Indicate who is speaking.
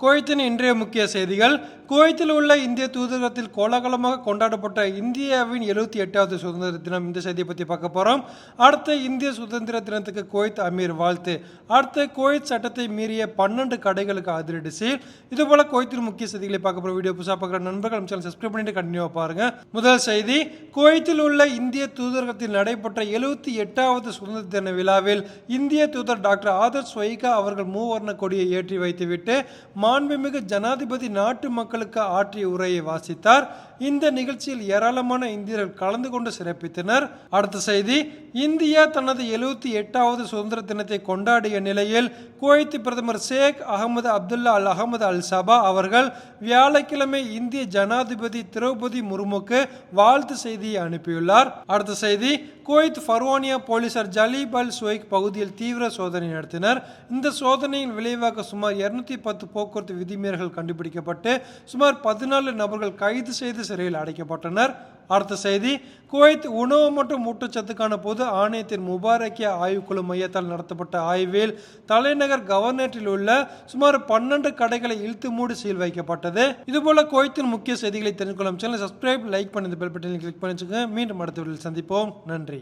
Speaker 1: குவைத்தின் இன்றைய முக்கிய செய்திகள். குவைத்தில் உள்ள இந்திய தூதரகத்தில் கோலாகலமாக கொண்டாடப்பட்ட இந்தியாவின் எழுபத்தி எட்டாவது சுதந்திர தினம். இந்த செய்தியை பற்றி பார்க்க போகிறோம் அடுத்த இந்திய சுதந்திர தினத்துக்கு குவைத் அமீர் வாழ்த்து. அடுத்த குவைத் சட்டத்தை மீறிய பன்னெண்டு கடைகளுக்கு அதிரடி சீல். இதுபோல குவைத்தின் முக்கிய செய்திகளை பார்க்க போகிற வீடியோ புதுசாக பார்க்குற நண்பர்கள் சேனல் சப்ஸ்கிரைப் பண்ணிட்டு கண்டினியூவாக பாருங்க. முதல் செய்தி குவைத்தில் உள்ள இந்திய தூதரகத்தில் நடைபெற்ற எழுபத்தி எட்டாவது சுதந்திர தின விழாவில் இந்திய தூதர் டாக்டர் ஆதர் ஸ்வைகா அவர்கள் மூவர்ண கொடியை ஏற்றி வைத்துவிட்டு மாண்புமிகு ஜனாதிபதி நாட்டு மக்களுக்கு ஆற்றிய உரையை வாசித்தார். இந்த நிகழ்ச்சியில் ஏராளமான இந்தியர்கள் கலந்து கொண்டு சிறப்பித்தனர். அடுத்த செய்தி இந்தியா தனது எழுபத்தி எட்டாவது சுதந்திர தினத்தை கொண்டாடிய நிலையில் குவைத் பிரதமர் ஷேக் அகமது அப்துல்லா அல் அகமது அல் சபா அவர்கள் வியாழக்கிழமை இந்திய ஜனாதிபதி திரௌபதி முர்முக்கு வாழ்த்து செய்தியை அனுப்பியுள்ளார். அடுத்த செய்தி குவைத் ஃபர்வானியா போலீசார் ஜலீப் அல் சுவைக் பகுதியில் தீவிர சோதனை நடத்தினர். இந்த சோதனையின் விளைவாக சுமார் இருநூத்தி பத்து போக்கு போக்குவரத்து விதிமீறல்கள் கண்டுபிடிக்கப்பட்டு சுமார் பதினாலு நபர்கள் கைது செய்து சிறையில் அடைக்கப்பட்டனர். அடுத்த செய்தி குவைத் உணவு மற்றும் ஊட்டச்சத்துக்கான பொது ஆணையத்தின் முபாரக்கிய ஆய்வுக்குழு மையத்தால் நடத்தப்பட்ட ஆய்வில் தலைநகர் கவர்னேட்டில் உள்ள சுமார் பன்னெண்டு கடைகளை இழுத்து மூடி சீல் வைக்கப்பட்டது. இதுபோல குவைத்தின் முக்கிய செய்திகளை தெரிந்து கொள்ளும் சேனல் சப்ஸ்கிரைப் லைக் பண்ணி இந்த பெல் பட்டனை கிளிக் பண்ணி மீண்டும் அடுத்த சந்திப்போம். நன்றி.